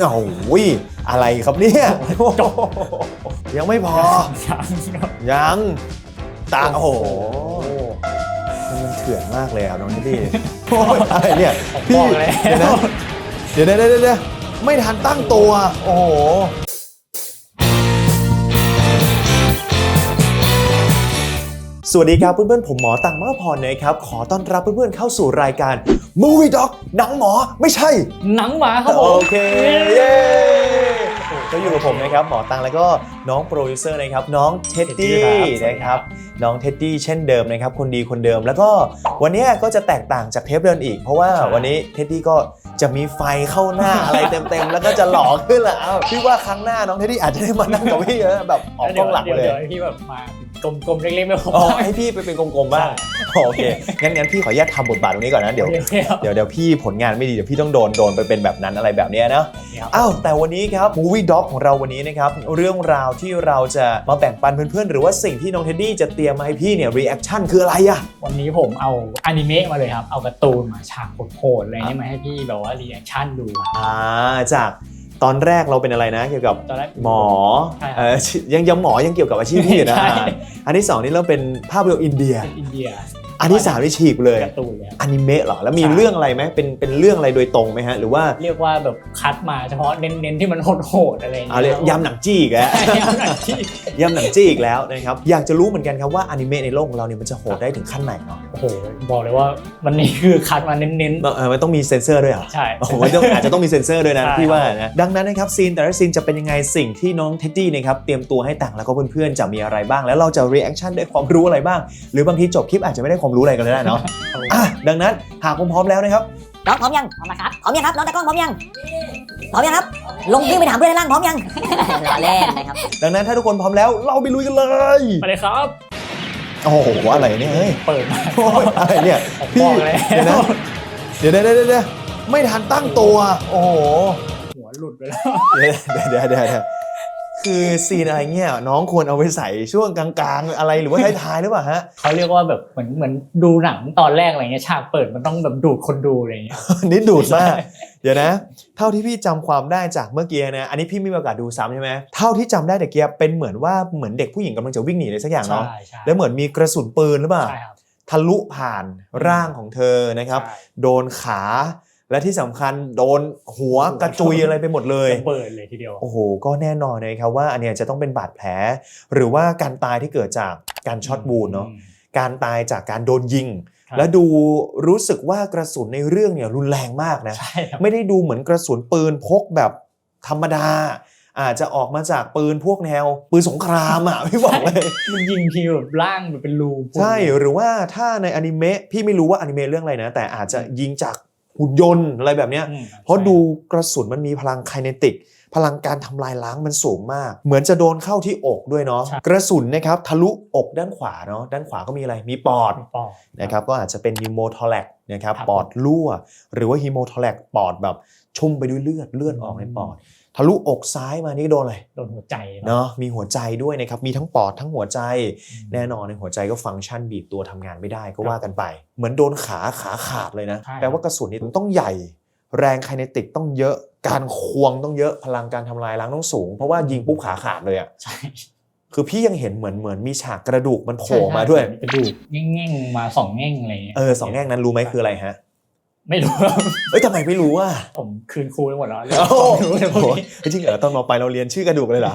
โอ้โหอะไรครับเนี่ยยังไม่พอ ยังครับยังตาโอ้โหมันเถื่อนมากเลยอะน้องนี่โอ้ยอะไรเนี่ยผมพี่บอกแล้วเดี๋ยวนะเดี๋ยวเดี๋ยวเดี๋ยวเดี๋ยวไม่ทันตั้งตัว โอ้โห สวัสดีครับเพื่อนๆผมหมอตังมะพรนะครับขอต้อนรับเพื่อนๆเข้าสู่รายการ Movie Doc หนังหมอไม่ใช่ หนังหมาครับผมโอเคเย้ก็อยู่กับผมนะครับหมอตังแล้วก็น้องโปรดิวเซอร์นะครับน้องเท็ดดี้เท็ดดี้ครับ นะครับน้องเท็ดดี้เช่นเดิมนะครับคนดีคนเดิมแล้วก็วันนี้ก็จะแตกต่างจากเทปเดินอีก เพราะว่าใช่วันนี้เท็ดดี้ก็จะมีไฟเข้าหน้าอะไรเต็มๆ แล้วก็จะหล่อขึ้นละอ้าวพี่ว่าครั้งหน้าน้องเท็ดดี้อาจจะได้มานั่งกับพี่แล้วแบบออกกล้องหลังดี๋วเลยดี๋วพี่แบบมา กลมๆเล็กๆไม่พอ อ๋อให้พี่ไปเป็นกลมๆบ้างโอเคงั้นงั้นพี่ขออนุญาตทำบทบาทตรงนี้ก่อนนะเดี๋ยวโอเคครับเดี๋ยวเดี๋ยวพี่ผลงานไม่ดีเดี๋ยวพี่ต้องโดนโดนไปเป็นแบบนั้นอะไรแบบเนี้ยนะครับอ้าวแต่วันนี้ครับ Movie Doc ของเราวันนี้นะครับเรื่องราวที่เราจะมาแบ่งปันเพื่อนๆ หรือว่าสิ่งที่น้องเท็ดดี้จะเตรียมมาให้พี่เนี่ยรีแอคชั่นคืออะไรอะวันนี้ผมเอาอนิเมะมาเลยครับเอาการ์ตูนมาฉากโหดๆอะไรนี้มาให้พี่แบบว่ารีแอคชั่นดูครับอ่าจาก ตอนแรกเราเป็นอะไรนะ เกี่ยวกับตอนแรก หมอใช่ครับเออยังยังหมอยังเกี่ยวกับอาชีพพี่อยู่นะใช่อันที่สองนี่เราเป็นภาพยนตร์อินเดีย เป็นอินเดีย อันที่สามนี่ฉีกเลยการ์ตูนเลยครับอนิเมะเหรอ แล้วมีใช่ เรื่องอะไรไหมเป็นเป็นเรื่องอะไรโดยตรงไหมฮะ หรือว่าเรียกว่าแบบคัดมาเฉพาะเน้นๆที่มันโหดๆอะไรอย่างเอาเงี้เลยยยำหนังจี้อีกแล้ว ยำหนังที่ยำหนังจี้อีกแล้วนะครับ อยากจะรู้เหมือนกันครับว่าอนิเมะในโลกของเราเนี่ยมันจะโหดได้ถึงขั้นไหนเนาะโอ้โหบอกเลยว่าวันนี้คือคัดมาเน้นเออมันต้องมีเซ็นเซอร์ด้วยเหรอ ๆ ใช่ โอ้โหมันต้องอาจจะต้องมีเซ็นเซอร์ด้วยนะใช่ พี่ว่านะดังนั้นนะครับซีนแต่ละซีนจะเป็นยังไงสิ่งที่น้องเท็ดดี้นะครับเตรียมตัวให้ต่างแล้วก็เพื่อนๆจะมีอะไรบ้าง แล้วเราจะรีแอคชั่นได้ความรู้อะไรบ้าง หรือบางทีจบคลิปอาจจะไม่ได้ความรู้อะไรกันเลยนะเนาะอะดังนั้นหากผมพร้อมแล้วนะครับน้องพร้อมยังพร้อมนะครับพร้อมยังครับน้องตะกล้องพร้อมยังพร้อมยังครับ ลงวิ่งไปถามเพื่อนในร่างพร้อมยังรอเล่นนะครับ ดังนั้นถ้าทุกคนพร้อมแล้วเราไปลุยกันเลยไปเลยครับ โอ้โหอะไรเนี่ยเฮ้ยเปิดมาโอ้ยอะไรเนี่ยผมพี่บอกแล้วเดี๋ยวนะเดี๋ยวเดี๋ยวเดี๋ยวเดี๋ยวไม่ทันตั้งตัว โอ้โหหัวหลุดไปแล้วเดี๋ยวเดี๋ยวเดี๋ยวเดี๋ยว คือซีนอะไรเงี้ยน้องควรเอาไปใส่ช่วงกลางๆ อะไรหรือว่าท้ายๆหรือเปล่าฮะ เขาเรียกว่าแบบเหมือนเหมือนดูหนังตอนแรกอะไรเงี้ยฉากเปิดมันต้องแบบดูดคนดูอะไรเงี้ยนิดดูดมาก เดี๋ยวนะ เท่าที่พี่จำความได้จากเมื่อกี้นะ อันนี้พี่ไม่มีโอกาสดูซ้ำใช่ไหมเท่าที่จำได้แต่เกียเป็นเหมือนว่าเหมือนเด็กผู้หญิงกำลังจะวิ่งหนีอะไรสักอย่างใช่เนาะใช่แล้วเหมือนมีกระสุนปืนหรือเปล่าใช่ครับทะลุผ่านร่างของเธอนะครับใช่โดนขา และที่สำคัญโดนหัวกระจุยอะไรไปหมดเลยระเบิดเลยทีเดียวโอ้โหก็แน่นอนนะครับว่าอันเนี้ยจะต้องเป็นบาดแผล หรือว่าการตายที่เกิดจากการช็อตบูนเนาะการตายจากการโดนยิงครับและดูรู้สึกว่ากระสุนในเรื่องเนี่ยรุนแรงมากนะใช่ครับไม่ได้ดูเหมือนกระสุนปืนพกแบบธรรมดา อาจจะออกมาจากปืนพวกแนว ปืนสงครามอะพี่บอกเลยมันยิงทีแบบร่างแบบเป็นรูพุ่งใช่หรือว่าถ้าในอนิเมะพี่ไม่รู้ว่าอนิเมะเรื่องอะไรนะ แต่อาจจะยิงจาก หุ่นยนต์อะไรแบบเนี้ยอืมเพราะดูกระสุนมันมีพลังไคเนติก พลังการทำลายล้างมันสูงมาก เหมือนจะโดนเข้าที่อกด้วยเนาะใช่กระสุนนะครับทะลุอกด้านขวาเนาะด้านขวาก็มีอะไรมีปอดปอดนะครับก็อาจจะเป็นฮิโมทอแลกนะครับครับปอดรั่ว หรือว่าฮิโมทอแลกปอดแบบชุ่มไปด้วยเลือดเลือดออกในปอด ทะลุอกซ้ายมานี่โดนอะไรโดนหัวใจเนาะมีหัวใจด้วยนะครับมีทั้งปอดทั้งหัวใจ แน่นอนในหัวใจก็ฟังก์ชันบีบตัวทำงานไม่ได้ก็ว่ากันไป เหมือนโดนขาขาขาดเลยนะใช่แปลว่ากระสุนนี่มันต้องใหญ่ แรงไคเนติกต้องเยอะการควงต้องเยอะพลังการทำลายล้างต้องสูง เพราะว่ายิงปุ๊บขาขาดเลยอะใช่คือพี่ยังเห็นเหมือนเหมือนมีฉากกระดูกมันโผล่มาด้วยกระดูกแง่งๆมาสองแง่งอะไรเงี้ยเออสองแง่งนั้นรู้ไหมคืออะไรฮะ ไม่รู้ เอ้ยทำไมไม่รู้อะผมคืนครูไปหมดแล้วโอ้โหไม่รู้เลยพวกนี้ เฮ้ยจริงเหรอตอนมปลายเราเรียนชื่อกระดูกเลยเหรอ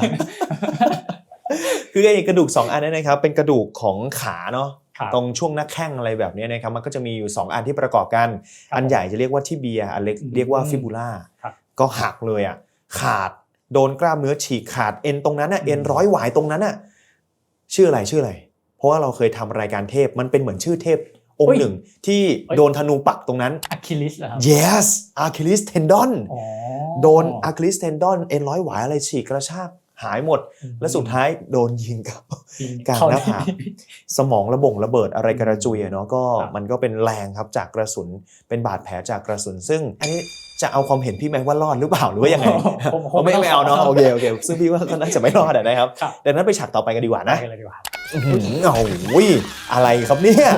คือไอ้กระดูก 2 อันนั้นนะครับ เป็นกระดูกของขาเนาะครับ ตรงช่วงหน้าแข้งอะไรแบบนี้นะครับมันก็จะมีอยู่ 2 อันที่ประกอบกันครับอันใหญ่จะเรียกว่าที่เบียร์อันเล็กอืมเรียกว่าฟิบูล่าครับก็หักเลยอะขาดโดนกล้ามเนื้อฉีกขาดเอ็นตรงนั้นอะอืมเอ็นร้อยหวายตรงนั้นอะชื่ออะไรชื่ออะไร เพราะว่าเราเคยทำรายการเทพมันเป็นเหมือนชื่อเทพ องค์หนึ่งที่โดนธนูปักตรงนั้นอะคิลิสเหรอครับ yes Achilles tendon อ๋อโดน Achilles tendon เอ็นร้อยหวายอะไรฉีกกระชากหายหมด และสุดท้ายโดนยิงกับยิงกลางหน้าผากสมองระบงระเบิดอะไรกระจุยอะเนาะก็ครับมันก็เป็นแรงครับจากกระสุนเป็นบาดแผลจากกระสุน ซึ่งอันนี้จะเอาความเห็นพี่ไหมว่ารอดหรือเปล่าหรือว่ายังไงผมผอ๋อไม่ไม่เอาเนาะโอเคโอเคซึ่งพี่ว่าก็น่าจะไม่รอดอะนะครับครับดังนั้นไปฉากต่อไปกันดีกว่าได้นะ กันเลยดีกว่าอื้อหือโอ้ยอะไรครับเนี่ย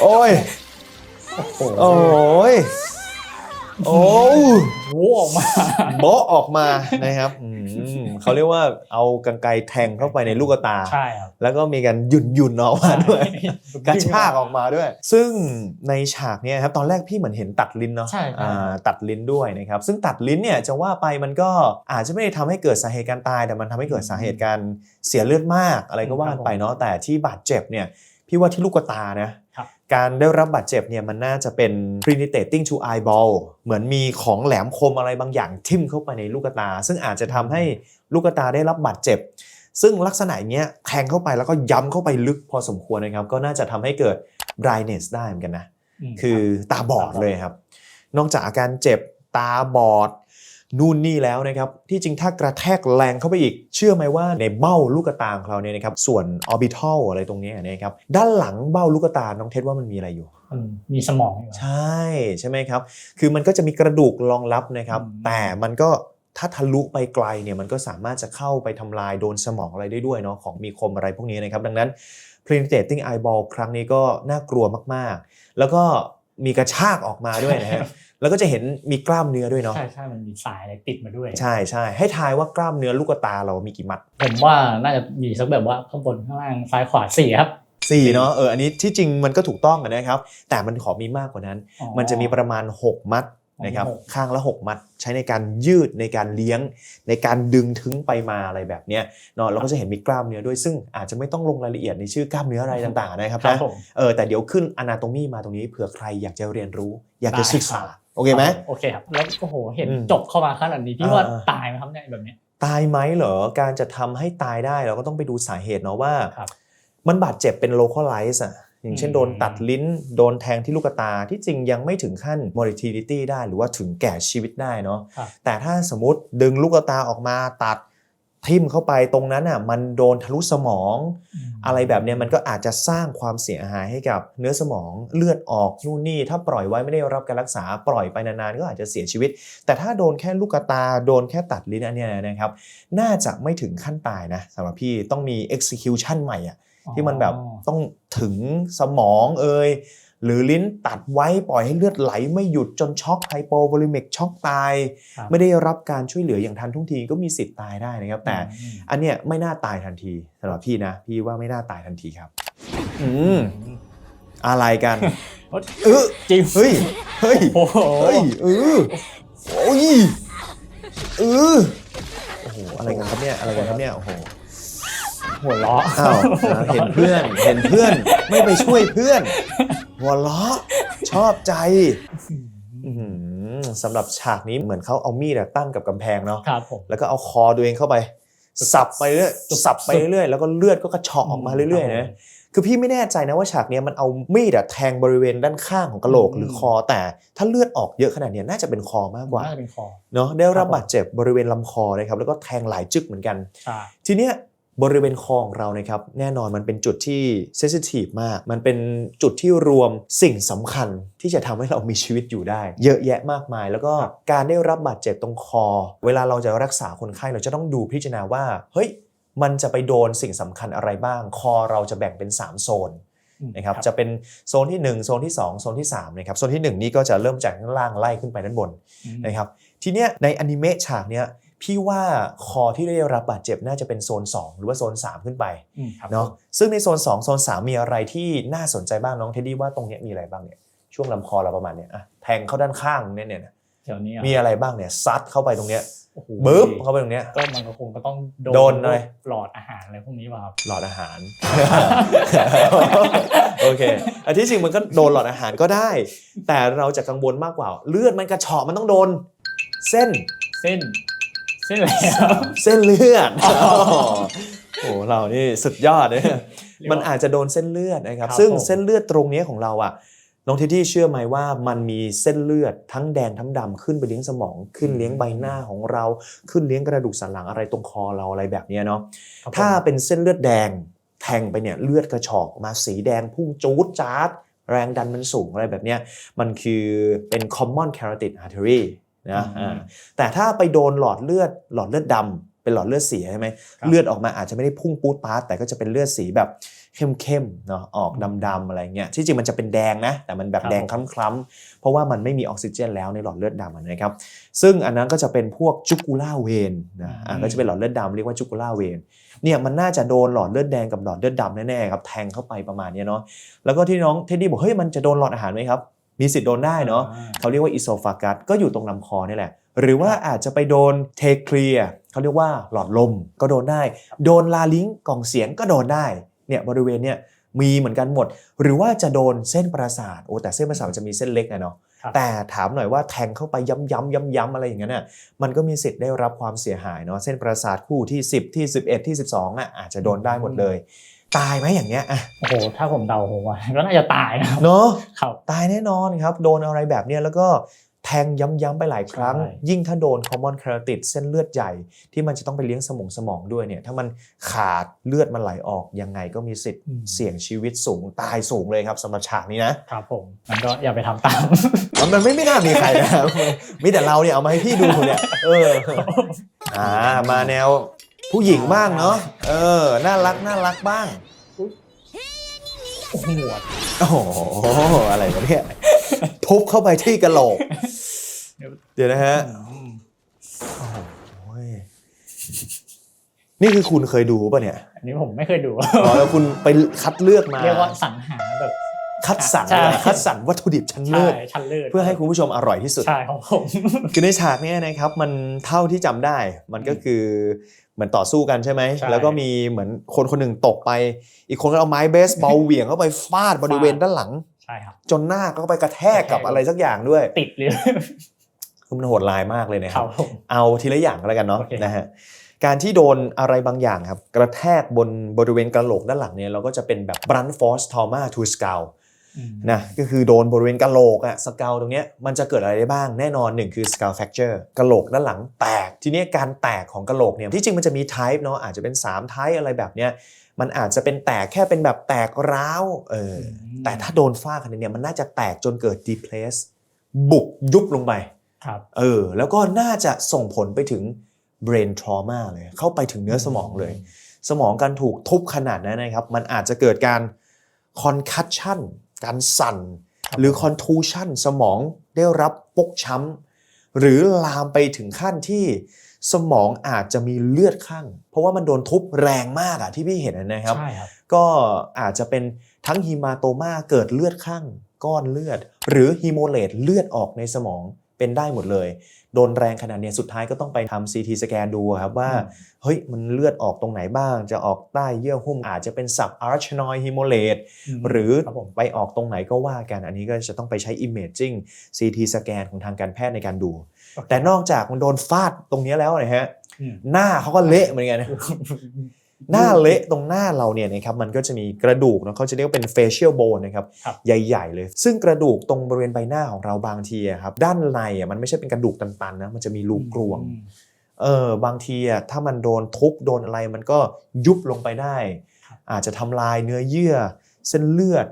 โอ้ย โอ้โหโอ้ย โอ้โว้ออกมาโบะออกมานะครับอืมเขาเรียกว่าเอากรรไกรแทงเข้าไปในลูกตา ใช่ครับ แล้วก็มีการหยุ่นหยุ่นๆออกมาด้วย กระชากออกมาด้วย ซึ่งในฉากเนี้ยครับตอนแรกพี่เหมือนเห็นตัดลิ้นเนาะใช่ใช่อ่าตัดลิ้นด้วยนะครับ ซึ่งตัดลิ้นเนี่ยจะว่าไปมันก็อาจจะไม่ได้ทำให้เกิดสาเหตุการตาย แต่มันทำให้เกิดสาเหตุการเสียเลือดมากอะไรก็ว่ากันไปเนาะแต่ที่บาดเจ็บเนี่ยพี่ว่าที่ลูกตานะครับ การได้รับบาดเจ็บเนี่ยมันน่าจะเป็น penetrating to eyeball เหมือนมีของแหลมคมอะไรบางอย่างทิ่มเข้าไปในลูกตา ซึ่งอาจจะทำให้ลูกตาได้รับบาดเจ็บ ซึ่งลักษณะอย่างเงี้ยแทงเข้าไปแล้วก็ย้ำเข้าไปลึกพอสมควรนะครับ ก็น่าจะทำให้เกิด blindness ได้เหมือนกันนะมคือตาบอดเลยครับ นอกจากอาการเจ็บตาบอด นู่นนี่แล้วนะครับ ที่จริงถ้ากระแทกแรงเข้าไปอีก เชื่อไหมว่าในเบ้าลูกตาของเราเนี่ยนะครับ ส่วน orbital อะไรตรงเนี้ยนะครับ ด้านหลังเบ้าลูกตา น้องเท็ดว่ามันมีอะไรอยู่มันมีสมองอยู่ใช่ใช่ไหมครับ คือมันก็จะมีกระดูกรองรับนะครับอืมแต่มันก็ถ้าทะลุไปไกลเนี่ยมันก็สามารถจะเข้าไปทำลายโดนสมองอะไรได้ด้วยเนาะของมีคมอะไรพวกนี้นะครับ ดังนั้น penetrating eyeball ครั้งนี้ก็น่ากลัวมากๆ แล้วก็มีกระชากออกมาด้วยนะฮะ แล้วก็จะเห็นมีกล้ามเนื้อด้วยเนาะใช่ใช่มันมีสายอะไรติดมาด้วย ใช่ใช่ให้ทายว่ากล้ามเนื้อลูกตาเรามีกี่มัด ผมว่าน่าจะมีสักแบบว่าข้างบนข้างล่างซ้ายขวาสี่ครับสี่เนาะเอออันนี้ที่จริงมันก็ถูกต้องอะนะครับ แต่มันขอมีมากกว่านั้นอ๋อมันจะมีประมาณ 6 มัดนะครับอ๋อหกข้างละ 6 มัดใช้ในการยืดในการเลี้ยง ในการดึงถึงไปมาอะไรแบบเนี้ยเนาะเราก็จะเห็นมีกล้ามเนื้อด้วยซึ่งอาจจะไม่ต้องลงรายละเอียดในชื่อกล้ามเนื้ออะไรต่างๆนะครับครับนะผมเออแต่เดี๋ยวขึ้นอนาโตมีมาตรงนี้เผื่อใครอยากจะเรียนรู้ อยากจะได้ศึกษาครับ โอเคไหมโอเคครับแล้วโอ้โหเห็นอืมจบเข้ามาขนาดนี้พี่ว่าอ่าตายไหมครับเนี่ยแบบเนี้ยตายไหมเหรอการจะทำให้ตายได้เราก็ต้องไปดูสาเหตุเนาะว่าครับมันบาดเจ็บเป็น localize อะอย่างเช่นอืมโดนตัดลิ้น โดนแทงที่ลูกตาที่จริงยังไม่ถึงขั้น mortality ได้หรือว่าถึงแก่ชีวิตได้เนาะครับแต่ถ้าสมมติดึงลูกตาออกมาตัด ทิ่มเข้าไปตรงนั้นอะมันโดนทะลุสมอง อะไรแบบเนี้ยมันก็อาจจะสร้างความเสียหายให้กับเนื้อสมองเลือดออกนู่นนี่ ถ้าปล่อยไว้ไม่ได้รับการรักษาปล่อยไปนานๆก็อาจจะเสียชีวิต แต่ถ้าโดนแค่ลูกตาโดนแค่ตัดลิ้นอันเนี้ยนะครับ น่าจะไม่ถึงขั้นตายนะสำหรับพี่ต้องมี execution ใหม่อะที่มันแบบต้องถึงสมองเอ่ย หรือลิ้นตัดไว้ปล่อยให้เลือดไหลไม่หยุดจนช็อกไฮโปโวลิมิกช็อกตายครับไม่ได้รับการช่วยเหลืออย่างทันท่วงทีก็มีสิทธิ์ตายได้นะครับ แต่อืมอันเนี้ยไม่น่าตายทันทีสำหรับพี่นะ พี่ว่าไม่น่าตายทันทีครับ อืมอะไรกันเออจริงเฮ้ยเฮ้ยโอ้โหเฮ้ยเออโอ้ยเออโอ้โหอะไรกันครับเนี่ยอะไรกันครับเนี่ยโอ้โหหัวเราะอ้าวเห็นเพื่อน เห็นเพื่อน ไม่ไปช่วยเพื่อน หัวเราะชอบใจอื้อหือสำหรับฉากนี้เหมือนเขาเอามีดอะตั้งกับกำแพงเนาะครับผมแล้วก็เอาคอตัวเองเข้าไป สับไปเรื่อยสับไปเรื่อยแล้วก็เลือดก็กระเฉอกออกมาเรื่อยๆนะคือพี่ไม่แน่ใจนะว่าฉากเนี้ยมันเอามีดอะแทงบริเวณด้านข้างของกะโหลกหรือคอ แต่ถ้าเลือดออกเยอะขนาดเนี้ยน่าจะเป็นคอมากกว่าน่าจะเป็นคอเนาะได้รับบาดเจ็บบริเวณลำคอนะครับแล้วก็แทงหลายจึกเหมือนกันใช่ทีเนี้ย บริเวณคอของเรานะครับแน่นอนมันเป็นจุดที่เซสซิทีฟมาก มันเป็นจุดที่รวมสิ่งสำคัญที่จะทำให้เรามีชีวิตอยู่ได้ เยอะแยะมากมาย แล้วก็การได้รับบาดเจ็บตรงคอ เวลาเราจะรักษาคนไข้เราจะต้องดูพิจารณาว่าเฮ้ยมันจะไปโดนสิ่งสำคัญอะไรบ้าง คอเราจะแบ่งเป็น 3 โซนอืมนะครับจะเป็นโซนที่ 1 โซนที่ 2 โซนที่3นะครับโซนที่ 1 นี่ก็จะเริ่มจากข้างล่างไล่ขึ้นไปด้านบนอืมนะครับทีเนี้ยในอนิเมะฉากเนี้ย พี่ว่าคอที่ได้รับบาดเจ็บน่าจะเป็นโซน 2 หรือว่าโซน 3 ขึ้นไปอืมครับเนาะซึ่งในโซน 2 โซน 3 มีอะไรที่น่าสนใจบ้างน้องเทดดี้ว่าตรงเนี้ยมีอะไรบ้างเนี่ยช่วงลำคอเราประมาณเนี้ยอะแทงเข้าด้านข้างเนี่ยเนี่ยนะเดี๋ยวนี้อะมีอะไรบ้างเนี่ยซัดเข้าไปตรงเนี้ยโอ้โหบึ๊บเข้าไปตรงเนี้ยก็มันก็คงก็ต้องโดนเลยหลอดอาหารอะไรพวกนี้ป่ะครับหลอดอาหารโอเคอันที่จริงมันก็โดนหลอดอาหารก็ได้ แต่เราจะกังวลมากกว่า เลือดมันกระเฉาะมันต้องโดน เส้นเส้น เส้นอะไรครับเส้นเลือดโอ้โหเรานี่สุดยอดเนี่ยมันอาจจะโดนเส้นเลือดนะครับ ครับซึ่งผม เส้นเลือดตรงเนี้ยของเราอะน้องเทดดี้เชื่อไหมว่ามันมีเส้นเลือดทั้งแดงทั้งดำขึ้นไปเลี้ยงสมองขึ้นเลี้ยงใบหน้าของเรา ขึ้นเลี้ยงกระดูกสันหลังอะไรตรงคอเราอะไรแบบเนี้ยเนาะครับผมถ้าเป็นเส้นเลือดแดงแทงไปเนี่ยเลือดกระฉอกมาสีแดงพุ่งจูดจ๊าดแรงดันมันสูงอะไรแบบเนี้ยมันคือเป็น common carotid artery นะอ่าแต่ถ้าไปโดนหลอดเลือดหลอดเลือดดเป็นหลอดเลือดเสียใช่ไหมครับเลือดออกมาอาจจะไม่ได้พุ่งปูดปาดแต่ก็จะเป็นเลือดสีแบบเข้มๆเนาะออกดำๆอะไรเงี้ยที่จริงมันจะเป็นแดงนะแต่มันแบบครับแดงคล้ำๆเพราะว่ามันไม่มีออกซิเจนแล้วในหลอดเลือดดำอะนะครับ ซึ่งอันนั้นก็จะเป็นพวกจุกูล่าเวนนะอะก็จะเป็นหลอดเลือดดำเรียกว่าจุกูล่าเวนเนี่ยมันน่าจะโดนหลอดเลือดแดงกับหลอดเลือดดำแน่ๆครับแทงเข้าไปประมาณเนี้ยเนาะแล้วก็ที่น้องเท็ดดี้บอกเฮ้ยมันจะโดนหลอดอาหารไหมครับ มีสิทธิ์โดนได้เนาะอ่เขาเรียกว่าอิโซฟากัสก็อยู่ตรงลำคอนี่แหละ หรือว่าอาจจะไปโดนเทเคลียเขาเรียกว่าหลอดลมก็โดนได้ โดนลาลิงก์กล่องเสียงก็โดนได้เนี่ยบริเวณเนี่ยมีเหมือนกันหมด หรือว่าจะโดนเส้นประสาทโอ้แต่เส้นประสาทมันจะมีเส้นเล็กอะเนาะครับแต่ถามหน่อยว่าแทงเข้าไปย้ำย้ำย้ำย้ำอะไรอย่างนั้นน่ะมันก็มีสิทธิ์ได้รับความเสียหายเนาะเส้นประสาทคู่ที่ 10 ที่ 11 ที่ 12อะอาจจะโดนได้หมดเลย ตายไหมอย่างเงี้ยอะโอ้โหถ้าผมเดาผมว่าก็น่าจะตายนะครับเนาะครับตายแน่นอนครับโดนอะไรแบบเนี้ยแล้วก็แทงย้ำๆไปหลายครั้งใช่ยิ่งถ้าโดน common carotid เส้นเลือดใหญ่ ที่มันจะต้องไปเลี้ยงสมองสมองด้วยเนี่ยถ้ามันขาดเลือดมันไหลออกยังไงก็มีสิทธิ์เสี่ยงชีวิตสูงตายสูงเลยครับสำหรับฉากนี้นะครับผมมันก็อย่าไปทำตามมันไม่ไม่น่ามีใครนะครับมีแต่เราเนี่ยเอามาให้พี่ดูเนี่ยเอออ่ามาแนวผู้หญิงบ้างเนาะเออน่ารักน่ารักบ้างโอ้โหหมวดโอ้โหอะไรวะเนี่ยทุบเข้าไปที่กระโหลก เดี๋ยวนะฮะอืมโอ้ยนี่คือคุณเคยดูป่ะเนี่ยอันนี้ผมไม่เคยดูอ๋อแล้วคุณไปคัดเลือกมา เรียกว่าสรรหาแบบคัดสรรใช่เลยคัดสรรวัตถุดิบชั้นใช่เลิศชั้นเลิศเพื่อให้คุณผู้ชมอร่อยที่สุดใช่ของผมคือในฉากเนี้ยนะครับ มันเท่าที่จำได้ มันก็คือ เหมือนต่อสู้กันใช่ไหมใช่แล้วก็มีเหมือนคนคนหนึ่งตกไป อีกคนก็เอาไม้เบสบอลเหวี่ยงเข้าไปฟาดบริเวณด้านหลัง ใช่ครับ จนหน้าก็ไปกระแทกกับอะไรสักอย่างด้วย ติดเลยคือมันโหดร้ายมากเลยนะคครัรับบผมเอาทีละอย่างก็แล้วกันเนาะโอเคนะฮะ การที่โดนอะไรบางอย่างครับ กระแทกบนบริเวณกระโหลกด้านหลังเนี่ยเราก็จะเป็นแบบ blunt force trauma to skull อืม นะก็คือโดนบริเวณกระโหลกอะสกลตรงเนี้ยมันจะเกิดอะไรได้บ้างแน่นอนหนึ่งคือ skull fracture กระโหลกด้านหลังแตก ทีเนี้ยการแตกของกระโหลกเนี่ยที่จริงมันจะมี type เนาะอาจจะเป็น3 type อะไรแบบเนี้ยมันอาจจะเป็นแตกแค่เป็นแบบแตกร้าวเอออแต่ถ้าโดนฟาดขนาดเนี้ยมันน่าจะแตกจนเกิด deplace บุกยุบลงไปครับเออแล้วก็น่าจะส่งผลไปถึง brain trauma เลยเข้าไปถึงเนื้อสมองเลย สมองการถูกทุบขนาดนั้นนะครับ มันอาจจะเกิดการ concussion การสั่นครับหรือ contusion สมองได้รับปกช้ำ หรือลามไปถึงขั้นที่สมองอาจจะมีเลือดข้าง เพราะว่ามันโดนทุบแรงมากอะที่พี่เห็นนะครับ ใช่ครับ ก็อาจจะเป็นทั้งฮีมาโตมาเกิดเลือดข้างก้อนเลือด หรือฮีโมเลตเลือดออกในสมองเป็นได้หมดเลย โดนแรงขนาดเนี้ยสุดท้ายก็ต้องไปทำ CT สแกนดูครับว่า เฮ้ย มันเลือดออกตรงไหนบ้าง จะออกใต้เยื่อหุ้มอาจจะเป็น sub arachnoid hemorrhage มหรือครับผม ไปออกตรงไหนก็ว่ากัน อันนี้ก็จะต้องไปใช้ imaging CT สแกนของทางการแพทย์ในการดูโอเคแต่นอกจากมันโดนฟาดตรงเนี้ยแล้วนะฮะ อืม หน้าเขาก็เละเหมือนกันนะ หน้าเละตรงหน้าเราเนี่ยนะครับมันก็จะมีกระดูกเนอะเขาจะเรียกว่าเป็น facial bone นะครับครับใหญ่ๆเลย ซึ่งกระดูกตรงบริเวณใบหน้าของเราบางทีอะครับด้านในอะมันไม่ใช่เป็นกระดูกตันๆนะมันจะมีรูกรวงอืมเออบางทีอะถ้ามันโดนทุบโดนอะไรมันก็ยุบลงไปได้ครับอาจจะทำลายเนื้อเยื่อ เส้นเลือด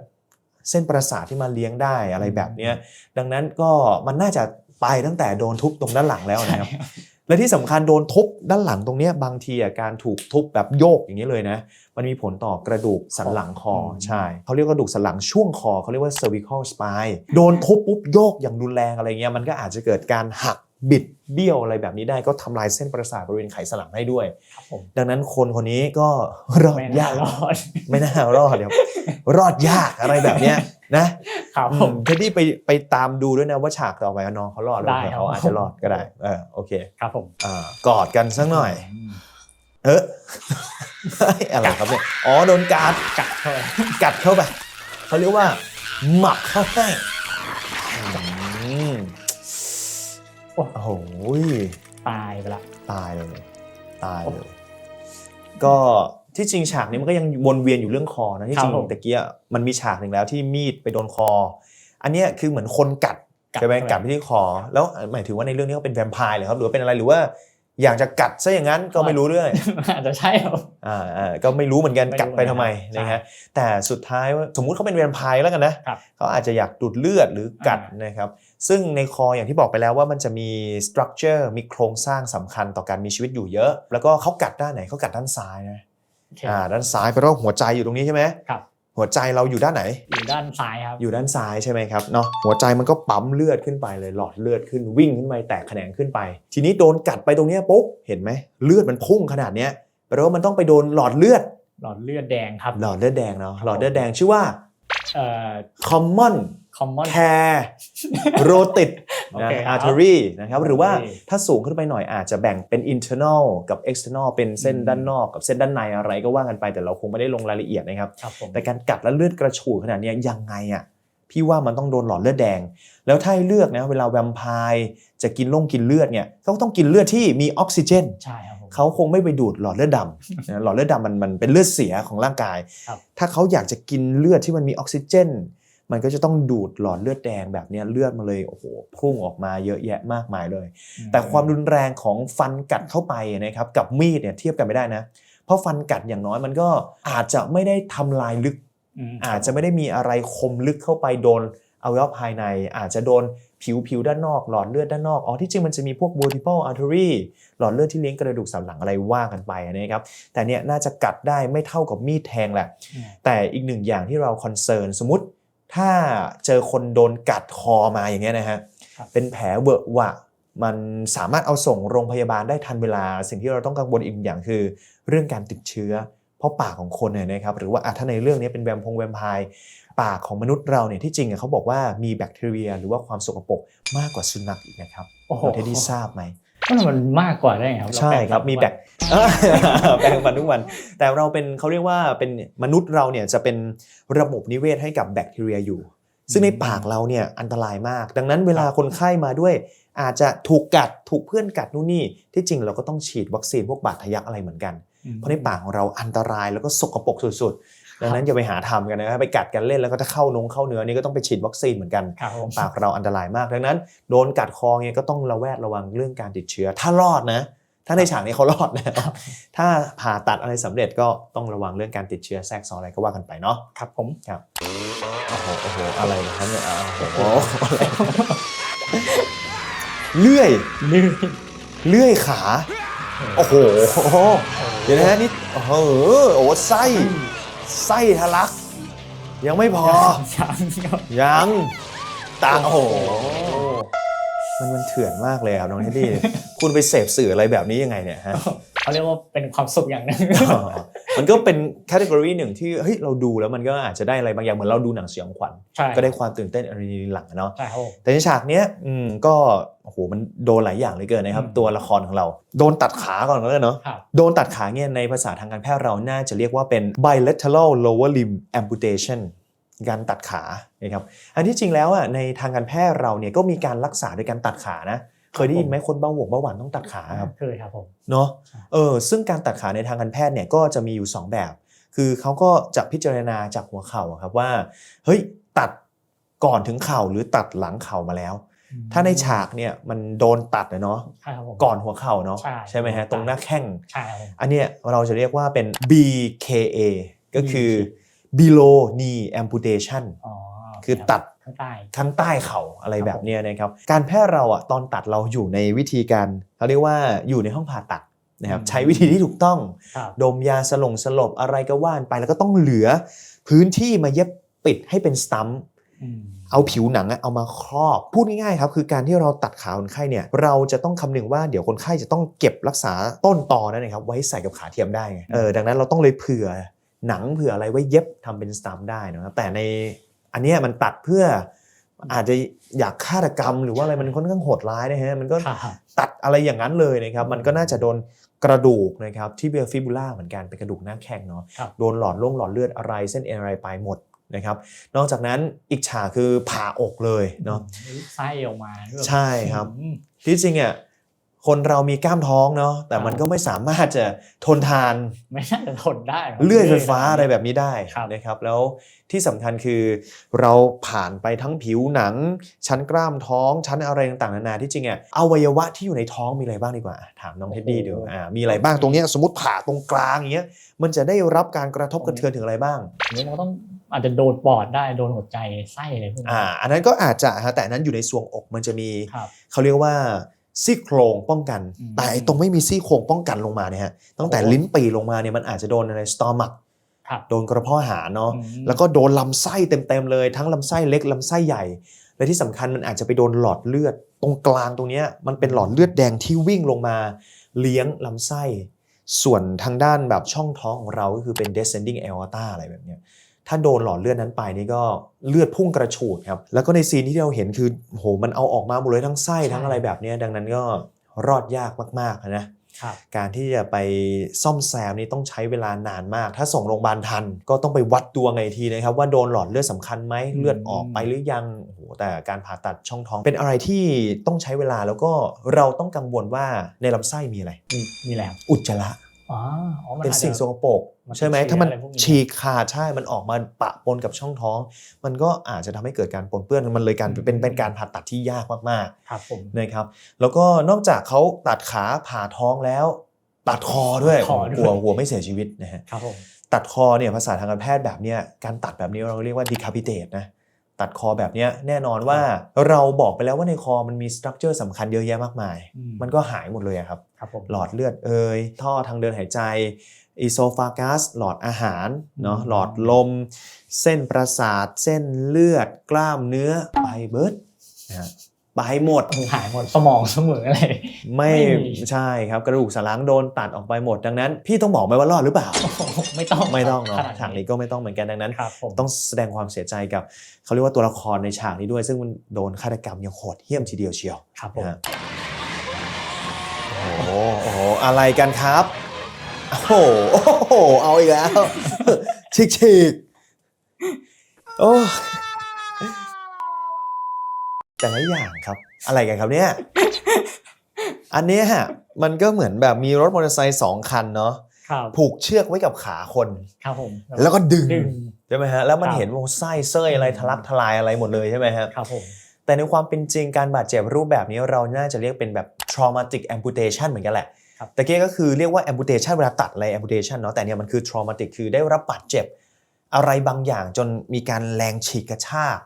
เส้นประสาทที่มาเลี้ยงได้อะไรแบบเนี้ยดังนั้นก็มันน่าจะไปตั้งแต่โดนทุบตรงด้านหลังแล้วนะครับ และที่สำคัญโดนทุบด้านหลังตรงเนี้ยบางทีอะการถูกทุบแบบโยกอย่างนี้เลยนะ มันมีผลต่อกระดูกสันหลังคออืมใช่เขาเรียกว่ากระดูกสันหลังช่วงคอเขาเรียกว่า cervical spine โดนทุบปุ๊บโยกอย่างรุนแรงอะไรเงี้ยมันก็อาจจะเกิดการหักบิดเบี้ยวอะไรแบบนี้ได้ก็ทำลายเส้นประสาทบริเวณไขสันหลังได้ด้วยครับผมดังนั้นคนคนนี้ก็รอดไม่น่ายากรอดไม่น่ารอดครับรอดยากอะไรแบบเนี้ย นะครับอืผมเทดดี้ไปไปตามดูด้วยนะว่าฉากต่อไปน้องเขารอดหรือได้เปล่าครับเขาอาจจะรอดก็ได้เออโอเคครับผมอ่ากอดกันสักหน่อยมเอออะไรครับเนี่ยอ๋อโดนกัดกัดเข้าไปกัดเข้าไปเขาเรียกว่า หมับเข้าให้อืมโอ้โอ้โหตายไปละตายเลยตายเลยก็ ที่จริงฉากนี้มันก็ยังวนเวียนอยู่เรื่องคอนะที่จริงตะเกียมันมีฉากหนึ่งแล้วที่มีดไปโดนคอ อันเนี้ยคือเหมือนคนกัดกัดใช่ไหมเข้าไปกัดไปที่คอ แล้วหมายถึงว่าในเรื่องนี้เขาเป็นแวมไพร์เหรอครับหรือว่าเป็นอะไรหรือว่า อยากจะกัดซะอย่างนั้นก็ไม่รู้เรื่อง อาจจะใช่ครับ อ่าอ่าก็ไม่รู้เหมือนกันไม่รู้กัดไปทำไมเหมือนกันนะฮะแต่สุดท้ายว่าสมมุติเขาเป็นแวมไพร์แล้วกันนะครับเขาอาจจะอยากดูดเลือดหรือกัดอ่านะครับ ซึ่งในคออย่างที่บอกไปแล้วว่ามันจะมี structure มีโครงสร้างสำคัญต่อการมีชีวิตอยู่เยอะ แล้วก็เขากัดด้านไหนเขากัดด้านซ้ายนะโอเคอ่าด้านซ้ายแปลว่าหัวใจอยู่ตรงนี้ใช่ไหมครับหัวใจเราอยู่ด้านไหน อยู่ด้านซ้ายครับ อยู่ด้านซ้ายใช่ไหมครับเนาะหัวใจมันก็ปั๊มเลือดขึ้นไปเลยหลอดเลือดขึ้นวิ่งขึ้นไปแตกแขนงขึ้นไป ทีนี้โดนกัดไปตรงเนี้ยปุ๊บเห็นไหมเลือดมันพุ่งขนาดเนี้ยแปลว่ามันต้องไปโดนหลอดเลือด หลอดเลือดแดงครับ หลอดเลือดแดงเนาะหลอดเลือดแดงชื่อว่าเอ่อ common common care rotid โอ นะเคครับ artery นะครับหรือว่าโอเคถ้าสูงขึ้นไปหน่อยอาจจะแบ่งเป็น internal กับ external เป็นเส้นอืมด้านนอกกับเส้นด้านในอะไรก็ว่ากันไปแต่เราคงไม่ได้ลงรายละเอียดนะครับ ครับผมแต่การกัดแล้วเลือดกระฉูดขนาดเนี้ยยังไงอะพี่ว่ามันต้องโดนหลอดเลือดแดง แล้วถ้าให้เลือกนะเวลาแวมไพร์จะกินล่งกินเลือดเนี่ยเขาก็ต้องกินเลือดที่มีออกซิเจน ใช่ครับผม เขาคงไม่ไปดูดหลอดเลือดดำ นะหลอดเลือดดำมันมันเป็นเลือดเสียของร่างกาย ครับถ้าเขาอยากจะกินเลือดที่มันมีออกซิเจน มันก็จะต้องดูดหลอดเลือดแดงแบบเนี้ยเลือดมาเลยโอ้โหพุ่งออกมาเยอะแยะมากมายเลย แต่ความรุนแรงของฟันกัดเข้าไปนะครับกับมีดเนี่ยเทียบกันไม่ได้นะ เพราะฟันกัดอย่างน้อยมันก็อาจจะไม่ได้ทำลายลึกมอาจจะไม่ได้มีอะไรคมลึกเข้าไปโดนอวัยวะภายใน อาจจะโดนผิวผิวด้านนอกหลอดเลือดด้านนอกอ๋อที่จริงมันจะมีพวก vertebral artery หลอดเลือดที่เลี้ยงกระดูกสันหลังอะไรว่ากันไปนะครับแต่เนี่ยน่าจะกัดได้ไม่เท่ากับมีดแทงแหละอืมแต่อีกหนึ่งอย่างที่เราคอนเซิร์นสมมติ ถ้าเจอคนโดนกัดคอมาอย่างเงี้ยนะฮะครับเป็นแผลเวอะหวะมันสามารถเอาส่งโรงพยาบาลได้ทันเวลา สิ่งที่เราต้องกังวลอีกอย่างคือ เรื่องการติดเชื้อ เพราะปากของคนเนี่ยนะครับหรือว่าอะถ้าในเรื่องนี้เป็นแวมพงแวมไพร์ปากของมนุษย์เราเนี่ยที่จริงอะเขาบอกว่ามีแบคทีเรีย หรือว่าความสกปรกมากกว่าสุนัขอีกนะครับโอ้โหเราเทดดี้ทราบไหมก็ มันมากกว่าได้ไงครับใช่ครับมีแบคแปลงฟันทุกวัน แต่เราเป็นเขาเรียกว่าเป็นมนุษย์เราเนี่ยจะเป็นระบบนิเวศให้กับแบคทีเรียอยู่ ซึ่งในปากเราเนี่ยอันตรายมาก ดังนั้นเวลาคนไข้มาด้วย อาจจะถูกกัดถูกเพื่อนกัดนู่นนี่ที่จริงเราก็ต้องฉีดวัคซีนพวกบาดทะยักอะไรเหมือนกันอืม เพราะในปากของเราอันตรายแล้วก็สกปรกสุดๆดังนั้นอย่าไปหาทำกันนะครับไปกัดกันเล่นแล้วก็ถ้าเข้านงเข้าเนื้อนี่ก็ต้องไปฉีดวัคซีนเหมือนกันครับผมปากเราอันตรายมากดังนั้นโดนกัดคอเนี่ยก็ต้องระแวดระวังเรื่องการติดเชื้อ ถ้ารอดนะ ถ้าในฉากนี้เขารอดนะถ้าผ่าตัดอะไรสำเร็จก็ต้องระวังเรื่องการติดเชื้อแทรกซ้อนอะไรก็ว่ากันไปเนาะครับผมโอ้โหโอ้โหอะไรนะครับเนี่ยอ่าโอ้โหอะไรเลื่อยลื่นเลื่อยขา โอ้โห เดี๋ยวนะฮะนี่โอ้โหโอ้โหไส้ไส้ทะลัก ยังไม่พอ ยังครับยังตาโอ้โหมันมันเถื่อนมากเลยครับน้องเทดดี้ คุณไปเสพสื่ออะไรแบบนี้ยังไงเนี่ยฮะ เขาเรียกว่าเป็นความสุขอย่างหนึง อ๋อ มันก็เป็นแคตตากรีหนึ่งที่เฮ้ยเราดูแล้วมันก็อาจจะได้อะไรบางอย่างเหมือนเราดูหนังสยองขวัญใช่ก็ได้ความตื่นเต้นอะไรในหลังอะเนาะใช่ครับผมแต่ในฉากเนี้ยอืมก็โอ้โหมันโดนหลายอย่างเหลยเกินนะครับอืมตัวละครของเรา โดนตัดขาก่อนก็เลยเนาะครับโดนตัดขาเนี่ยในภาษาทางการแพทย์เราน่าจะเรียกว่าเป็น bilateral lower limb amputation การตัดขานะครับอันที่จริงแล้วอะในทางการแพทย์เราเนี่ยก็มีการรักษาโดยการตัดขานะ เคยได้ยินไหมคนเบาหวงเบาหวานต้องตัดขาครับเคยครับผมเนาะใช่เออซึ่งการตัดขาในทางการแพทย์เนี่ยก็จะมีอยู่ 2 แบบ คือเขาก็จะพิจารณาจากหัวเข่าอะครับว่าเฮ้ยตัดก่อนถึงเข่าหรือตัดหลังเข่ามาแล้ว ถ้าในฉากเนี่ยมันโดนตัดอะเนาะใช่ครับผมก่อนหัวเข่าเนาะใช่ไหมฮะตรงหน้าแข้งใช่ครับผมอันเนี้ยเราจะเรียกว่าเป็น BKA ก็คือ below knee amputation อ๋อคือตัด ข้างใต้ข้างใต้เข่าอะไรแบบเนี้ยนะครับ การแพทย์เราอะตอนตัดเราอยู่ในวิธีการเขาเรียกว่าอยู่ในห้องผ่าตัดนะครับอืมใช้วิธีที่ถูกต้องครับดมยาสลงสลบอะไรก็ว่านไปแล้วก็ต้องเหลือ พื้นที่มาเย็บปิดให้เป็นสตัมป์อืมเอาผิวหนังอะเอามาครอบ พูดง่ายๆครับ คือการที่เราตัดขาคนไข้เนี่ยเราจะต้องคำนึงว่าเดี๋ยวคนไข้จะต้องเก็บรักษาต้นตอนั่นนะครับไว้ใส่กับขาเทียมได้ไงเออดังนั้นเราต้องเลยเผื่อหนังเผื่ออะไรไว้เย็บทำเป็นสตัมป์ได้นะครับแต่ใน อันเนี้ยมันตัดเพื่ออาจจะอยากฆาตกรรม หรือว่าอะไรมันค่อนข้างโหดร้ายนะฮะมันก็ครับตัดอะไรอย่างนั้นเลยนะครับ มันก็น่าจะโดนกระดูกนะครับที่เบลฟิบูล่าเหมือนกันเป็นกระดูกหน้าแข้งเนาะครับโดนหลอดลงหลอดเลือดอะไรเส้นเอ็นอะไรไปหมดนะครับ นอกจากนั้นอีกฉากคือผ่าอกเลยเนาะไส้ออกมาแบบใช่ครับอืมที่จริงอะ คนเรามีกล้ามท้องเนาะแต่มันครับก็ไม่สามารถจะทนทานไม่น่าจะทนได้หรกเลื่อยไฟฟ้าอะไรแบบนี้ได้ครับนะครับ แล้วที่สำคัญคือเราผ่านไปทั้งผิวหนัง ชั้นกล้ามท้องชั้นอะไรต่างๆนานาที่จริงอะอวัยวะที่อยู่ในท้องมีอะไรบ้างดีกว่า ถามน้องเท็ดดี้ดูอ่ามีอะไรบ้างตรงเนี้ยสมมติผ่าตรงกลางอย่างเงี้ยมันจะได้รับการกระทบกระเทือนถึงอะไรบ้างทีนี้มันก็ต้องอาจจะโดนปอดได้โดนหัวใจไส้อะไรพวกนี้อ่าอันนั้นก็อาจจะฮะแต่อันนั้นอยู่ในซวงอกมันจะมีครับเขาเรียกว่า ซี่โครงป้องกันอืมแต่ไอ้ตรงไม่มีซี่โครงป้องกันลงมาเนี่ยฮะตั้งแต่โอ้ลิ้นปีลงมาเนี่ยมันอาจจะโดนในสตอมักครับโดนกระเพาะอาหารเนาะอืมแล้วก็โดนลำไส้เต็มๆเลย ทั้งลำไส้เล็กลำไส้ใหญ่ และที่สำคัญมันอาจจะไปโดนหลอดเลือด ตรงกลางตรงเนี้ยมันเป็นหลอดเลือดแดงที่วิ่งลงมา เลี้ยงลำไส้ ส่วนทางด้านแบบช่องท้องของเราก็คือเป็น descending aorta อะไรแบบเนี้ย ถ้าโดนหลอดเลือดนั้นไปนี่ก็เลือดพุ่งกระฉูดครับ แล้วก็ในซีนที่เราเห็นคือโหมันเอาออกมาหมดเลยทั้งไส้ทั้งอะไรแบบเนี้ยดังนั้นก็รอดยากมากๆนะครับการที่จะไปซ่อมแซมนี่ต้องใช้เวลานานมาก ถ้าส่งโรงพยาบาลทัน ก็ต้องไปวัดดวงไงทีนะครับ ว่าโดนหลอดเลือดสำคัญไหมอืมเลือดออกไปหรือยังโอ้โหแต่การผ่าตัดช่องท้อง เป็นอะไรที่ต้องใช้เวลาแล้วก็เราต้องกังวลว่าในลำไส้มีอะไรมีมีแล้วอุจจาระ อ๋ออ๋อมันเป็นอาจจะสิ่งสกปรกมันใช่ไหมติดเชื้อถ้ามันอะไรพวกนี้ฉีกขาดใช่มันออกมาปะปนกับช่องท้อง มันก็อาจจะทำให้เกิดการปนเปื้อนมันเลยการเป็นเป็นการผ่าตัดที่ยากมากๆครับผมนะครับ แล้วก็นอกจากเขาตัดขาผ่าท้องแล้วตัดคอด้วยคอด้วยกลัวหัวไม่เสียชีวิตนะฮะครับผมตัดคอเนี่ยภาษาทางการแพทย์แบบเนี้ยการตัดแบบนี้เราเรียกว่า decapitate นะ ตัดคอแบบเนี้ยแน่นอนว่าเราบอกไปแล้วว่าในคอมันมีสตรัคเจอร์สำคัญเยอะแยะมากมายอืมมันก็หายหมดเลยอะครับครับผมหลอดเลือดเอ่ยท่อทางเดินหายใจอีโซฟากัสหลอดอาหารเนาะอืมหลอดลม เส้นประสาท เส้นเลือดกล้ามเนื้อไปเบิร์ดนะฮะ ไปหมดหายหมดสมองเสมออะไรไม่ไม่มีใช่ครับกระดูกสันหลังโดนตัดออกไปหมดดังนั้น พี่ต้องบอกไหมว่ารอดหรือเปล่า ไม่ต้องไม่ต้องเนาะขดฉากนี้ก็ไม่ต้องเหมือนกันดังนั้นครับผมต้องแสดงความเสียใจกับเขาเรียกว่าตัวละครในฉากนี้ด้วย ซึ่งมันโดนฆาตกรรมอย่างโหดเหี้ยมทีเดียวเชียวครับผมนะฮะโอ้โหโอ้โหอะไรกันครับโอ้โหโอ้โหเอาอีกแล้วชิกชิกๆโอ้ แต่ละอย่างครับ อะไรกันครับเนี่ย อันเนี้ยฮะมันก็เหมือนแบบมีรถมอเตอร์ไซค์สองคันเนาะครับผูกเชือกไว้กับขาคน ครับผมแล้วก็ดึงดึง ใช่ไหมฮะแล้วมันครับ เห็นว่าไส้เส้ยอะไรทะลักทลายอะไรหมดเลยใช่ไหมฮะครับผม แต่ในความเป็นจริงการบาดเจ็บรูปแบบนี้เราน่าจะเรียกเป็นแบบ traumatic amputation เหมือนกันแหละครับ แต่เกี้ก็คือเรียกว่า amputation เวลาตัดอะไร amputation เนาะแต่เนี่ยมันคือ traumatic คือได้รับบาดเจ็บ อะไรบางอย่างจนมีการแรงฉีกกระชาก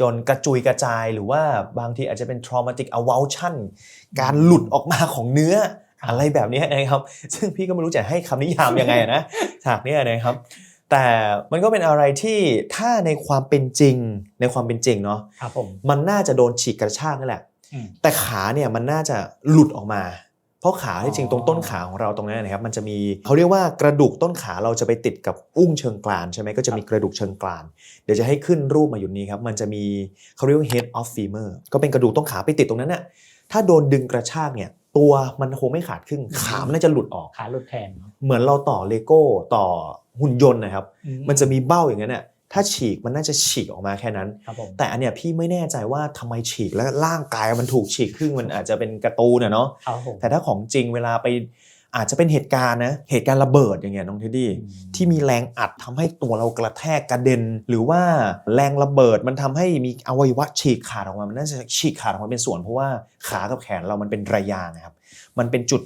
จนกระจุยกระจายหรือว่าบางทีอาจจะเป็น traumatic avulsion การหลุดออกมาของเนื้อครับอะไรแบบนี้นะครับ ซึ่งพี่ก็ไม่รู้จะให้คำนิยามยังไงนะฉากเนี้ยนะครับ แต่มันก็เป็นอะไรที่ถ้าในความเป็นจริงในความเป็นจริงเนาะครับผมมันน่าจะโดนฉีกกระชากนั่นแหละอืมแต่ขาเนี่ยมันน่าจะหลุดออกมา เพราะขาที่จริงอ๋อตรงต้นขาของเราตรงนั้นนะครับมันจะมีเขาเรียกว่ากระดูกต้นขาเราจะไปติดกับอุ้งเชิงกรานใช่ไหมก็จะมีกระดูกเชิงกราน เดี๋ยวจะให้ขึ้นรูปมาอยู่นี้ครับมันจะมีเขาเรียกว่า head of femur ก็เป็นกระดูกต้นขาไปติดตรงนั้นน่ะถ้าโดนดึงกระชากเนี่ยตัวมันคงไม่ขาดครึ่งขามนน่าจะหลุดออกขาหลุดแทนเนอะเหมือนเราต่อเลโก้ต่อหุ่นยนต์นะครับอืมันจะมีเบ้าอย่างนั้นน่ะ ถ้าฉีกมันน่าจะฉีกออกมาแค่นั้นครับผมแต่อันเนี้ยพี่ไม่แน่ใจว่าทำไมฉีกแล้วร่างกายมันถูกฉีกครึ่งมันอาจจะเป็นการ์ตูนอะเนาะครับผมแต่ถ้าของจริงเวลาไปอาจจะเป็นเหตุการณ์นะเหตุการณ์ระเบิดอย่างเงี้ยน้องเทดดี้อืมที่มีแรงอัดทำให้ตัวเรากระแทกกระเด็น หรือว่าแรงระเบิดมันทำให้มีอวัยวะฉีกขาดออกมามันน่าจะฉีกขาดออกมาเป็นส่วนเพราะว่าขากับแขนเรามันเป็นระยางนะครับมันเป็นจุด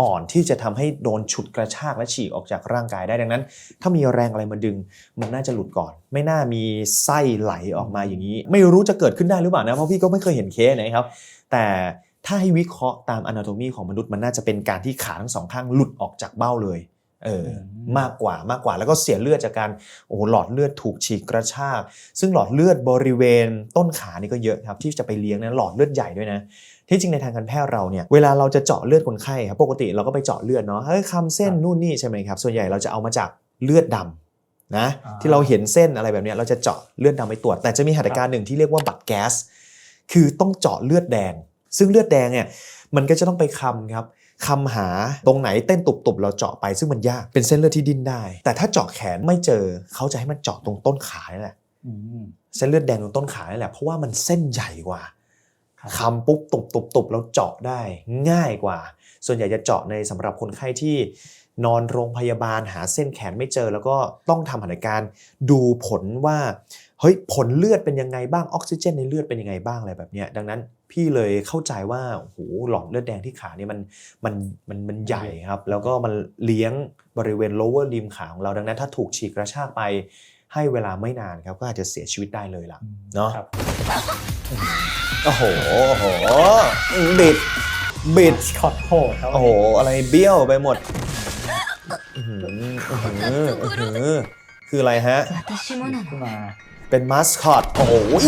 อ่อนที่จะทำให้โดนฉุดกระชากและฉีกออกจากร่างกายได้ดังนั้น ถ้ามีแรงอะไรมาดึง มันน่าจะหลุดก่อน ไม่น่ามีไส้ไหลออกมาอย่างนี้ ไม่รู้จะเกิดขึ้นได้หรือเปล่านะเพราะพี่ก็ไม่เคยเห็นเคสนะครับ แต่ถ้าให้วิเคราะห์ตามอนาโตมีของมนุษย์มันน่าจะเป็นการที่ขาทั้งสองข้างหลุดออกจากเบ้าเลย เอออมมากกว่ามากกว่าแล้วก็เสียเลือดจากการโอ้โหหลอดเลือดถูกฉีกกระชาก ซึ่งหลอดเลือดบริเวณต้นขานี่ก็เยอะครับที่จะไปเลี้ยงนะหลอดเลือดใหญ่ด้วยนะที่จริงในทางการแพทย์เราเนี่ยเวลาเราจะเจาะเลือดคนไข้ครับปกติเราก็ไปเจาะเลือดเนาะเฮ้ยคำเส้นครับนู่นนี่ใช่ไหมครับส่วนใหญ่เราจะเอามาจากเลือดดำนะอ่าที่เราเห็นเส้นอะไรแบบเนี้ยเราจะเจาะเลือดดำไปตรวจ แต่จะมีหัตถการหนึ่งที่เรียกว่าบัตรแก๊ส คือต้องเจาะเลือดแดง ซึ่งเลือดแดงเนี่ยมันก็จะต้องไปคำครับ คำหาตรงไหนเต้นตุบๆ เราเจาะไปซึ่งมันยากเป็นเส้นเลือดที่ดิ้นได้ แต่ถ้าเจาะแขนไม่เจอเขาจะให้มันเจาะตรงต้นขานี่แหละอืมเส้นเลือดแดงตรงต้นขานี่แหละเพราะว่ามันเส้นใหญ่กว่าครับคำปุ๊บตุบตุบตุบแล้วเจาะได้ง่ายกว่า ส่วนใหญ่จะเจาะในสำหรับคนไข้ที่ นอนโรงพยาบาลหาเส้นแขนไม่เจอ แล้วก็ต้องทำหัตถการดูผลว่าเฮ้ยผลเลือดเป็นยังไงบ้างออกซิเจนในเลือดเป็นยังไงบ้างอะไรแบบเนี้ยดังนั้นพี่เลยเข้าใจว่าโอ้โหหลอดเลือดแดงที่ขาเนี่ยมันมันมันมันใหญ่ครับ แล้วก็มันเลี้ยงบริเวณ lower limb ขาของเราดังนั้นถ้าถูกฉีกกระชากไปให้เวลาไม่นานครับ ก็อาจจะเสียชีวิตได้เลยล่ะเนาะครับโอ้โหโอ้โหบิดบิดขอโทษครับโอ้โหอะไรเบี้ยวไปหมด คืออะไรฮะเป็นมาสคอต โอ้ย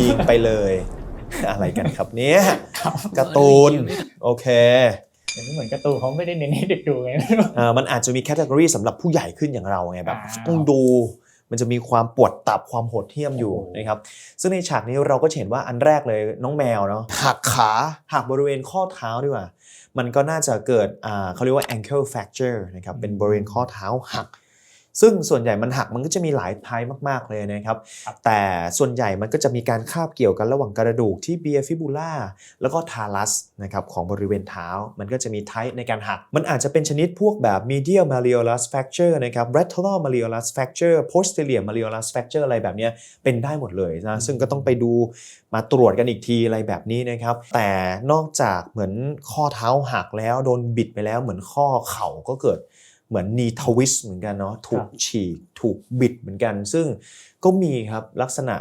ยิงไปเลย อะไรกันครับเนี้ยการ์ตูน โอเคแต่ไม่เหมือนการ์ตูนเขาไม่ได้เน้นให้เด็กดูไงอ่ามันอาจจะมีแคตตาล็รีสำหรับผู้ใหญ่ขึ้นอย่างเราไงแบบต้องดูมันจะมีความปวดตับความโหดเหี้ยมอยู่นะครับ ซึ่งในฉากนี้เราก็เห็นว่าอันแรกเลยน้องแมวเนาะหักขาหักบริเวณข้อเท้าดีกว่า มันก็น่าจะเกิดเขาเรียกว่า ankle fracture นะครับเป็นบริเวณข้อเท้าหัก ซึ่งส่วนใหญ่มันหักมันก็จะมีหลายไทป์มากๆเลยนะครับครับ แต่ส่วนใหญ่มันก็จะมีการคาบเกี่ยวกันระหว่างกระดูกที่เบียฟิบูล่าแล้วก็ทาลัสนะครับของบริเวณเท้า มันก็จะมีไทป์ในการหัก มันอาจจะเป็นชนิดพวกแบบ medial malleolus fracture นะครับ lateral malleolus fracture posterior malleolus fracture อะไรแบบเนี้ยเป็นได้หมดเลยนะซึ่งก็ต้องไปดูมาตรวจกันอีกทีอะไรแบบนี้นะครับ แต่นอกจากเหมือนข้อเท้าหักแล้วโดนบิดไปแล้วเหมือนข้อเข่าก็เกิด เหมือนนีทวิสเหมือนกันเนาะถูกฉีกถูกบิดเหมือนกัน ซึ่งก็มีครับลักษณะ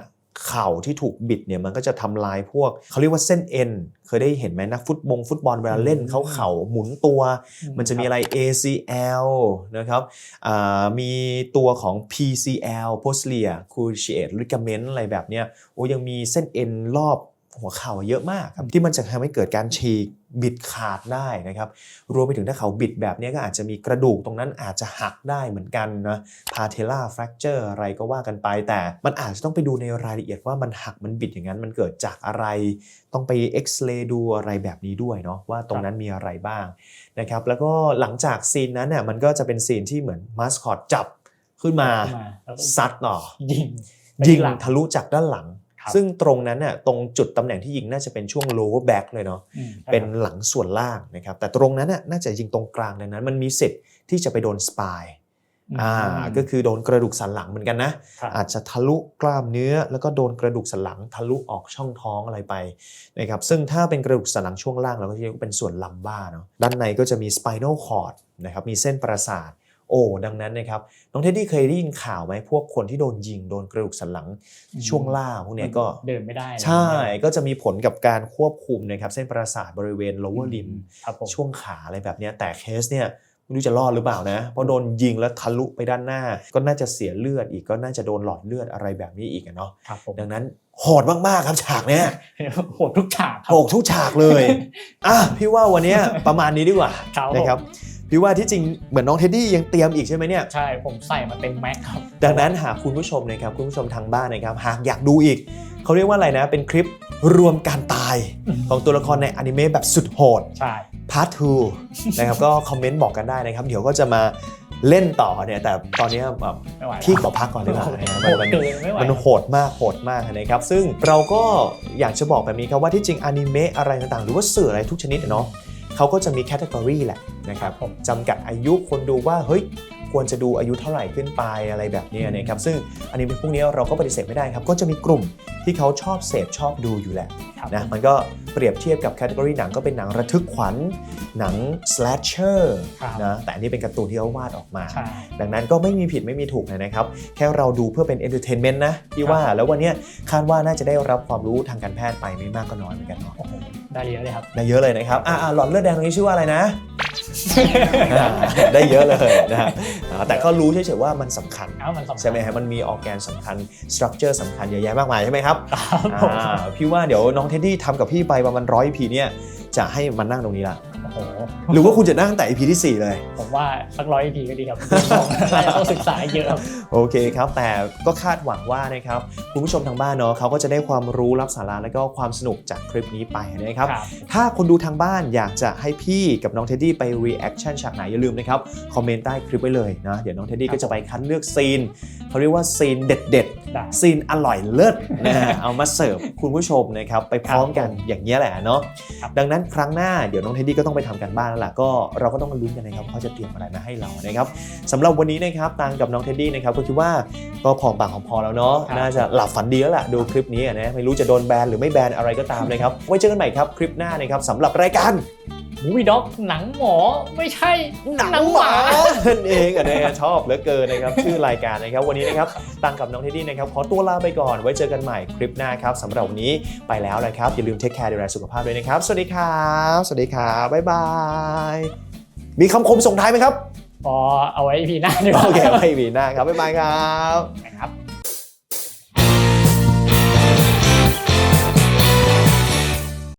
เข่าที่ถูกบิดเนี่ยมันก็จะทำลายพวกเขาเรียกว่าเส้นเอ็นเคยได้เห็นไหมนักฟุตบงฟุตบอลเวลาเล่นเขาเข่าหมุนตัว มันจะมีอะไร ACL นะครับอ่ามีตัวของ PCL posterior cruciate ligament อะไรแบบเนี้ยโอ้ยังมีเส้นเอ็นรอบหัวเข่าเยอะมากครับที่มันจะทำให้เกิดการฉีก บิดขาดได้นะครับ รวมไปถึงถ้าเขาบิดแบบเนี้ยก็อาจจะมีกระดูกตรงนั้นอาจจะหักได้เหมือนกันนะ patella fracture อะไรก็ว่ากันไปแต่มันอาจจะต้องไปดูในรายละเอียดว่ามันหักมันบิดอย่างนั้นมันเกิดจากอะไร ต้องไปเอ็กซเรย์ดูอะไรแบบนี้ด้วยเนาะว่าตรงนั้นมีอะไรบ้างนะครับแล้วก็หลังจากซีนนั้นเนี่ยมันก็จะเป็นซีนที่เหมือนมาสคอตจับขึ้นมาขึ้นมาแล้วก็ซัดต่อยิงไปยิงที่หลังทะลุจากด้านหลังครับ ซึ่งตรงนั้นน่ะตรงจุดตำแหน่งที่ยิงน่าจะเป็นช่วง lower back เลยเนาะอืมเป็นหลังส่วนล่างนะครับแต่ตรงนั้นน่ะน่าจะยิงตรงกลางดังนั้น มันมีสิทธิ์ที่จะไปโดนสปายอ่าก็คือโดนกระดูกสันหลังเหมือนกันนะครับอาจจะทะลุกล้ามเนื้อ แล้วก็โดนกระดูกสันหลังทะลุออกช่องท้องอะไรไปนะครับซึ่งถ้าเป็นกระดูกสันหลังช่วงล่างเราก็จะเรียกว่าเป็นส่วนลัมบ้าเนาะด้านในก็จะมี spinal cord นะครับมีเส้นประสาท โอ้ดังนั้นนะครับน้องเท็ดดี้เคยได้ยินข่าวไหมพวกคนที่โดนยิงโดนกระดูกสันหลังช่วงล่างพวกเนี้ยก็เดินไม่ได้ ใช่ก็จะมีผลกับการควบคุมนะครับเส้นประสาทบริเวณ lower limb ครับผมช่วงขาอะไรแบบเนี้ยแต่เคสเนี่ยไม่รู้จะรอดหรือเปล่านะ เพราะโดนยิงแล้วทะลุไปด้านหน้า ก็น่าจะเสียเลือดอีกก็น่าจะโดนหลอดเลือดอะไรแบบนี้อีกอะเนาะครับผมดังนั้นโหดมากๆครับฉากเนี้ยโหดทุกฉากครัโหดทุกฉากเลยอะพี่ว่าวันเนี้ยประมาณนี้ดีกว่าครับนะครับ พี่ว่าที่จริงเหมือนน้องเท็ดดี้ยังเตรียมอีกใช่ไหมเนี่ย ใช่ ผมใส่มาเต็มแม็กครับ ดังนั้นหากคุณผู้ชมนะครับคุณผู้ชมทางบ้านนะครับหากอยากดูอีก เขาเรียกว่าอะไรนะ เป็นคลิปรวมการตายอืมของตัวละครในอนิเมะแบบสุดโหด ใช่พาร์ท2นะครับ ก็คอมเมนต์บอกกันได้นะครับ เดี๋ยวก็จะมาเล่นต่อเนี่ยแต่ตอนนี้แบบไม่ไหวแล้วพี่ขอพักก่อนดีกว่านะครับโหมันดมันเกินไม่ไหวมันโหดมากโหดมากนะครับซึ่งเราก็อยากจะบอกแบบนี้ครับว่าที่จริงอนิเมะอะไรต่างๆ หรือว่าสื่ออะไรทุกชนิดอะเนาะ เขาก็จะมีแคตตากรีแหละนะครับผมจำกัดอายุคนดูว่าเฮ้ยควรจะดูอายุเท่าไหร่ขึ้นไปอะไรแบบนี้นะครับซึ่งอนิเมะพวกนี้เราก็ปฏิเสธไม่ได้ครับ ก็จะมีกลุ่มที่เขาชอบเสพชอบดูอยู่แหละครับนะมันก็เปรียบเทียบกับแคตตากรีหนังก็เป็นหนังระทึกขวัญหนัง slasher ครับนะแต่อันนี้เป็นการ์ตูนที่เขาวาดออกมาใช่ดังนั้นก็ไม่มีผิดไม่มีถูกเลยนะครับ แค่เราดูเพื่อเป็น entertainment นะพี่ว่าแล้ววันเนี้ยคาดว่าน่าจะได้รับความรู้ทางการแพทย์ไปไม่มากก็น้อยเหมือนกันเนาะโอ้โห ได้เยอะเลยครับ ได้เยอะเลยนะครับอ่าหลอดเลือดแดงตรงนี้ชื่อว่าอะไรนะอ่าได้เยอะเลยนะฮะอ่าแต่ก็รู้เฉยๆว่ามันสำคัญเอ้ามันสำคัญ ใช่ไหมฮะมันมีออร์แกนสำคัญสตรัคเจอร์สำคัญเยอะแยะมากมายใช่ไหมครับครับผม อ่าพี่ว่าเดี๋ยวน้องเท็ดดี้ทำกับพี่ไปประมาณร้อยพีเนี่ยจะให้มันนั่งตรงนี้ละ โอ้โหหรือว่าคุณจะนั่งแต่ EP ที่ 4 เลย ผมว่าสักร้อยพีก็ดีครับน่าจะต้องศึกษาเยอะครับ โอเคครับ แต่ก็คาดหวังว่านะครับคุณผู้ชมทางบ้านเนาะเขาก็จะได้ความรู้รับสาระและก็ความสนุกจากคลิปนี้ไปนะครับ ครับ ถ้าคนดูทางบ้านอยากจะให้พี่กับน้องเท็ดดี้ไป reaction ฉากไหนอย่าลืมนะครับคอมเมนต์ใต้คลิปไว้เลยนะเดี๋ยวน้องเท็ดดี้ครับก็จะไปคัดเลือกซีนเขาเรียกว่าซีนเด็ดได้ๆซีนอร่อยเลิศนะฮะ เอามาเสิร์ฟคุณผู้ชมนะครับ ไปพร้อมกันอย่างนี้ยแหละเนาะครับ ดังนั้นครั้งหน้าเดี๋ยวน้องเท็ดดี้ก็ต้องไปทำกันบ้านแล้วล่ะก็เราก็ต้องมาลุ้นกันนะครับว่าเขาจะเตรียมอะไรมาให้เรานะครับสำหรับวันนี้นะครับตังกับน้องเท็ดดี้นะครับก็คิดว่าก็พอปากของพอแล้วเนาะครับน่าจะหลับฝันดีแล้วล่ะดูคลิปนี้อะนะไม่รู้จะโดนแบนหรือไม่แบนอะไรก็ตามนะครับไว้เจอกันใหม่ครับคลิปหน้านะครับสำหรับรายการ มูวี่ด็อกหนังหมอไม่ใช่หนังหมานั่นเองอันนี้ชอบเหลือเกินนะครับ ชื่อรายการนะครับ วันนี้นะครับตังกับน้องเทดดี้นะครับ ขอตัวลาไปก่อนไว้เจอกันใหม่คลิปหน้าครับสำหรับวันนี้ไปแล้วนะครับ อย่าลืมเทคแคร์ดูแลสุขภาพด้วยนะครับ สวัสดีครับ สวัสดีครับบ๊ายบายมีคำคมส่งท้ายไหมครับพอเอาไว้พีหน้าดีกว่าโอเคไม่มีหน้าครับบ๊ายบายครับนะครับ